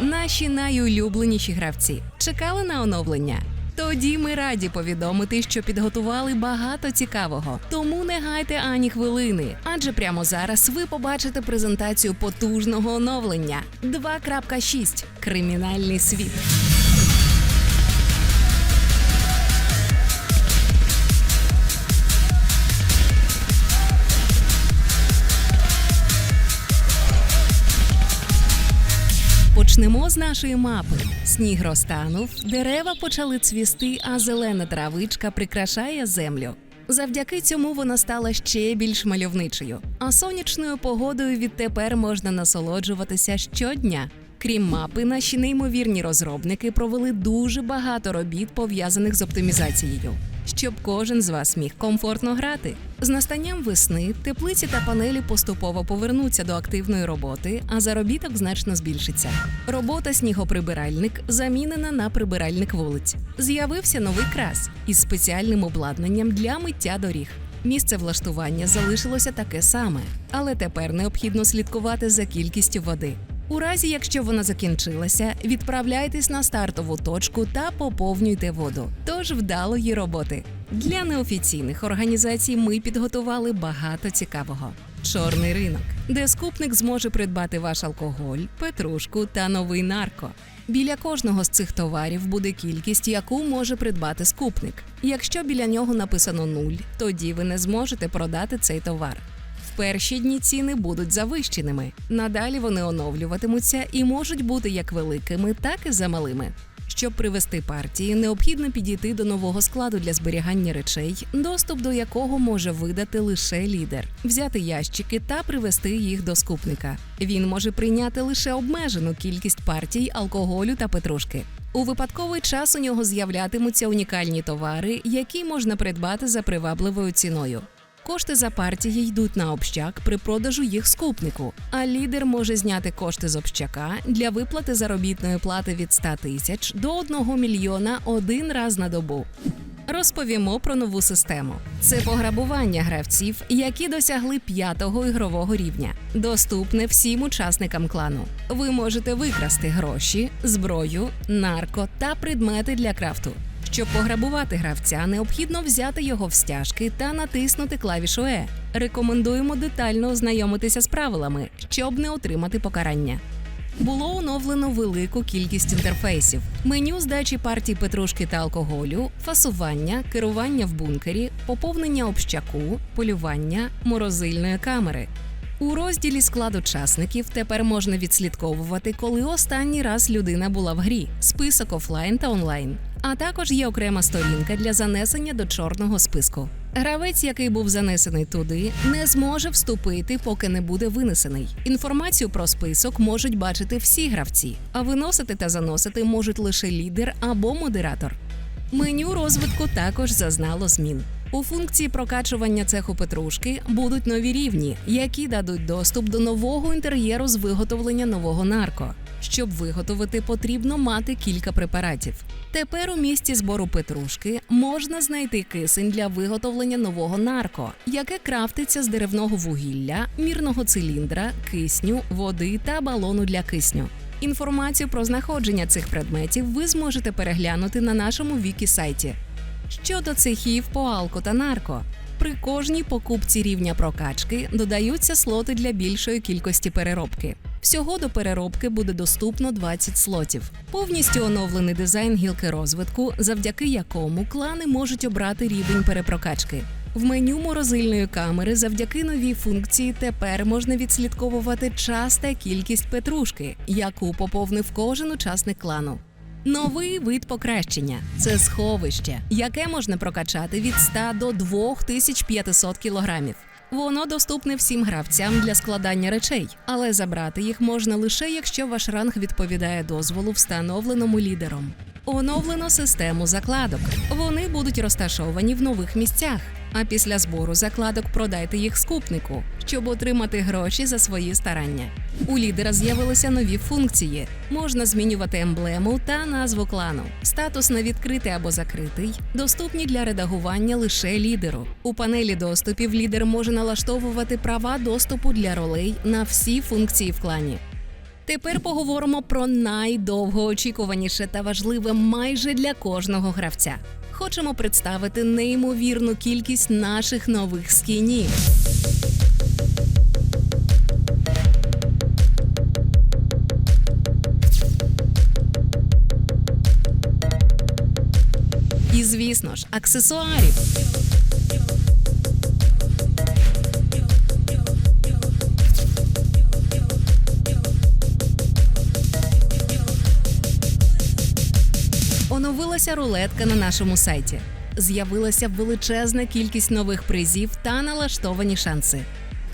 наші найулюбленіші гравці. Чекали на оновлення? Тоді ми раді повідомити, що підготували багато цікавого. Тому не гайте ані хвилини, адже прямо зараз ви побачите презентацію потужного оновлення 2.6 Кримінальний світ. Почнемо з нашої мапи. Сніг розтанув, дерева почали цвісти, а зелена травичка прикрашає землю. Завдяки цьому вона стала ще більш мальовничою. А сонячною погодою відтепер можна насолоджуватися щодня. Крім мапи, наші неймовірні розробники провели дуже багато робіт пов'язаних з оптимізацією, щоб кожен з вас міг комфортно грати. З настанням весни теплиці та панелі поступово повернуться до активної роботи, а заробіток значно збільшиться. Робота снігоприбиральник замінена на прибиральник вулиць. З'явився новий крас із спеціальним обладнанням для миття доріг. Місце влаштування залишилося таке саме, але тепер необхідно слідкувати за кількістю води. У разі, якщо вона закінчилася, відправляйтесь на стартову точку та поповнюйте воду. Тож вдалої роботи. Для неофіційних організацій ми підготували багато цікавого. Чорний ринок, де скупник зможе придбати ваш алкоголь, петрушку та новий нарко. Біля кожного з цих товарів буде кількість, яку може придбати скупник. Якщо біля нього написано нуль, тоді ви не зможете продати цей товар. В перші дні ціни будуть завищеними. Надалі вони оновлюватимуться і можуть бути як великими, так і замалими. Щоб привести партії, необхідно підійти до нового складу для зберігання речей, доступ до якого може видати лише лідер, взяти ящики та привести їх до скупника. Він може прийняти лише обмежену кількість партій алкоголю та петрушки. У випадковий час у нього з'являтимуться унікальні товари, які можна придбати за привабливою ціною. Кошти за партії йдуть на общак при продажу їх скупнику, а лідер може зняти кошти з общака для виплати заробітної плати від 100 тисяч до 1 мільйона один раз на добу. Розповімо про нову систему. Це пограбування гравців, які досягли п'ятого ігрового рівня, доступне всім учасникам клану. Ви можете викрасти гроші, зброю, нарко та предмети для крафту. Щоб пограбувати гравця, необхідно взяти його в стяжки та натиснути клавішу Е. Рекомендуємо детально ознайомитися з правилами, щоб не отримати покарання. Було оновлено велику кількість інтерфейсів: меню здачі партій петрушки та алкоголю, фасування, керування в бункері, поповнення общаку, полювання, морозильної камери. У розділі склад учасників тепер можна відслідковувати, коли останній раз людина була в грі, список офлайн та онлайн. А також є окрема сторінка для занесення до чорного списку. Гравець, який був занесений туди, не зможе вступити, поки не буде винесений. Інформацію про список можуть бачити всі гравці, а виносити та заносити можуть лише лідер або модератор. Меню розвитку також зазнало змін. У функції прокачування цеху петрушки будуть нові рівні, які дадуть доступ до нового інтер'єру з виготовлення нового нарко. Щоб виготовити, потрібно мати кілька препаратів. Тепер у місці збору петрушки можна знайти кисень для виготовлення нового нарко, яке крафтиться з деревного вугілля, мірного циліндра, кисню, води та балону для кисню. Інформацію про знаходження цих предметів ви зможете переглянути на нашому вікі сайті. Щодо цехів по алко та нарко, при кожній покупці рівня прокачки додаються слоти для більшої кількості переробки. Всього до переробки буде доступно 20 слотів. Повністю оновлений дизайн гілки розвитку, завдяки якому клани можуть обрати рівень перепрокачки. В меню морозильної камери завдяки новій функції тепер можна відслідковувати час та кількість петрушки, яку поповнив кожен учасник клану. Новий вид покращення це сховище, яке можна прокачати від 100 до 2500 кілограмів. Воно доступне всім гравцям для складання речей, але забрати їх можна лише якщо ваш ранг відповідає дозволу, встановленому лідером. Оновлено систему закладок. Вони будуть розташовані в нових місцях. А після збору закладок продайте їх скупнику, щоб отримати гроші за свої старання. У лідера з'явилися нові функції. Можна змінювати емблему та назву клану. Статус на відкритий або закритий, доступні для редагування лише лідеру. У панелі доступів лідер може налаштовувати права доступу для ролей на всі функції в клані. Тепер поговоримо про найдовгоочікуваніше та важливе майже для кожного гравця. Хочемо представити неймовірну кількість наших нових скінів. І звісно ж, аксесуарів. Оновилася рулетка на нашому сайті. З'явилася величезна кількість нових призів та налаштовані шанси.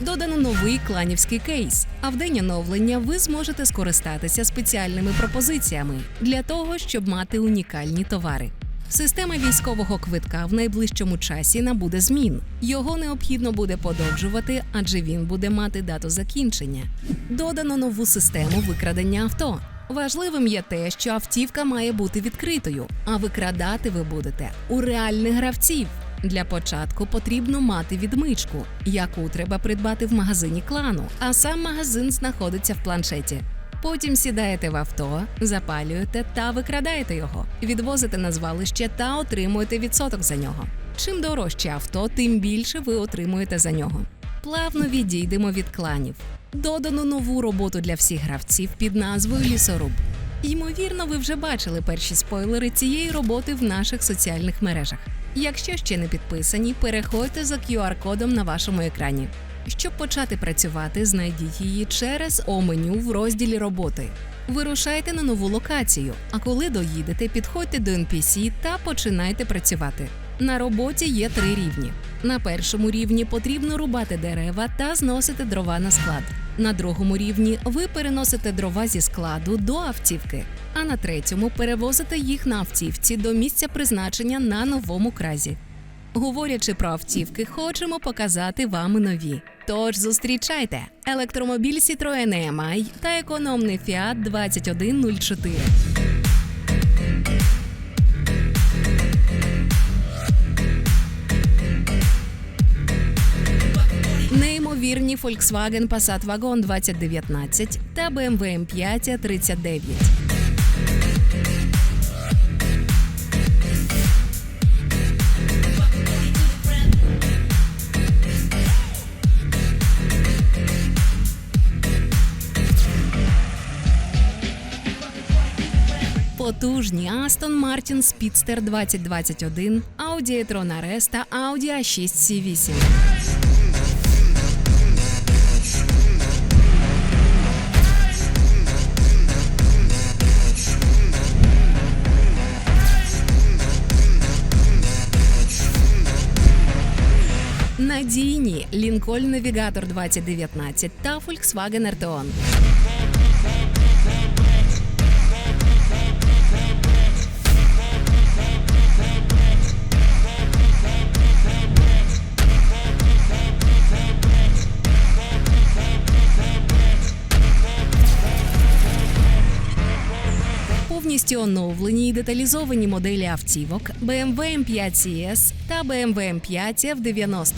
Додано новий кланівський кейс. А в день оновлення ви зможете скористатися спеціальними пропозиціями для того, щоб мати унікальні товари. Система військового квитка в найближчому часі набуде змін. Його необхідно буде подовжувати, адже він буде мати дату закінчення. Додано нову систему викрадення авто. Важливим є те, що автівка має бути відкритою, а викрадати ви будете у реальних гравців. Для початку потрібно мати відмичку, яку треба придбати в магазині клану, а сам магазин знаходиться в планшеті. Потім сідаєте в авто, запалюєте та викрадаєте його, відвозите на звалище та отримуєте відсоток за нього. Чим дорожче авто, тим більше ви отримуєте за нього. Плавно відійдемо від кланів. Додано нову роботу для всіх гравців під назвою Лісоруб. Ймовірно, ви вже бачили перші спойлери цієї роботи в наших соціальних мережах. Якщо ще не підписані, переходьте за QR-кодом на вашому екрані. Щоб почати працювати, знайдіть її через О-меню в розділі роботи. Вирушайте на нову локацію, а коли доїдете, підходьте до NPC та починайте працювати. На роботі є три рівні. На першому рівні потрібно рубати дерева та зносити дрова на склад. На другому рівні ви переносите дрова зі складу до автівки, а на третьому перевозите їх на автівці до місця призначення на новому кразі. Говорячи про автівки, хочемо показати вам нові. Тож зустрічайте електромобіль Citroen EMI та економний Fiat 2104. Неймовірні Volkswagen Passat Wagon 2019 та BMW M5 39. Потужні Aston Martin Speedster 2021, Audi e-tron RS та Audi A6 C8. Надійні Lincoln Navigator 2019 та Volkswagen Arteon. Повністю оновлені і деталізовані моделі автівок BMW M5 CS та BMW M5 F90.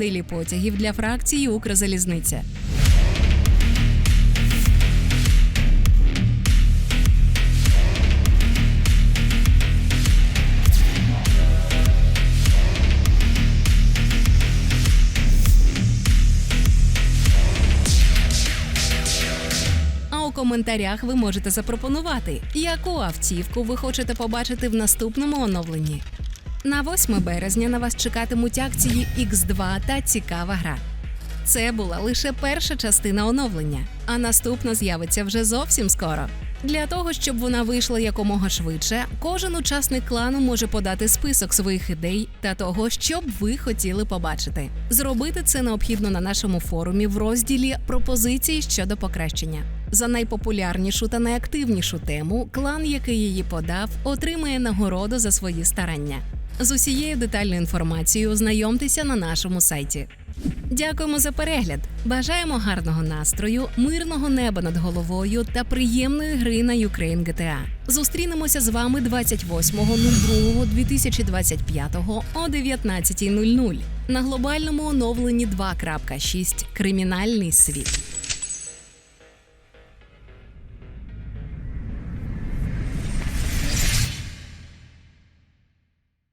Моделі потягів для фракції Укрзалізниця. Коментарях ви можете запропонувати, яку автівку ви хочете побачити в наступному оновленні. На 8 березня на вас чекатимуть акції X2 та цікава гра. Це була лише перша частина оновлення, а наступна з'явиться вже зовсім скоро. Для того, щоб вона вийшла якомога швидше, кожен учасник клану може подати список своїх ідей та того, що б ви хотіли побачити. Зробити це необхідно на нашому форумі в розділі Пропозиції щодо покращення. За найпопулярнішу та найактивнішу тему клан, який її подав, отримає нагороду за свої старання. З усією детальною інформацією ознайомтеся на нашому сайті. Дякуємо за перегляд. Бажаємо гарного настрою, мирного неба над головою та приємної гри на Ukraine GTA. Зустрінемося з вами 28.02.2025 о 19.00 на глобальному оновленні 2.6 Кримінальний світ.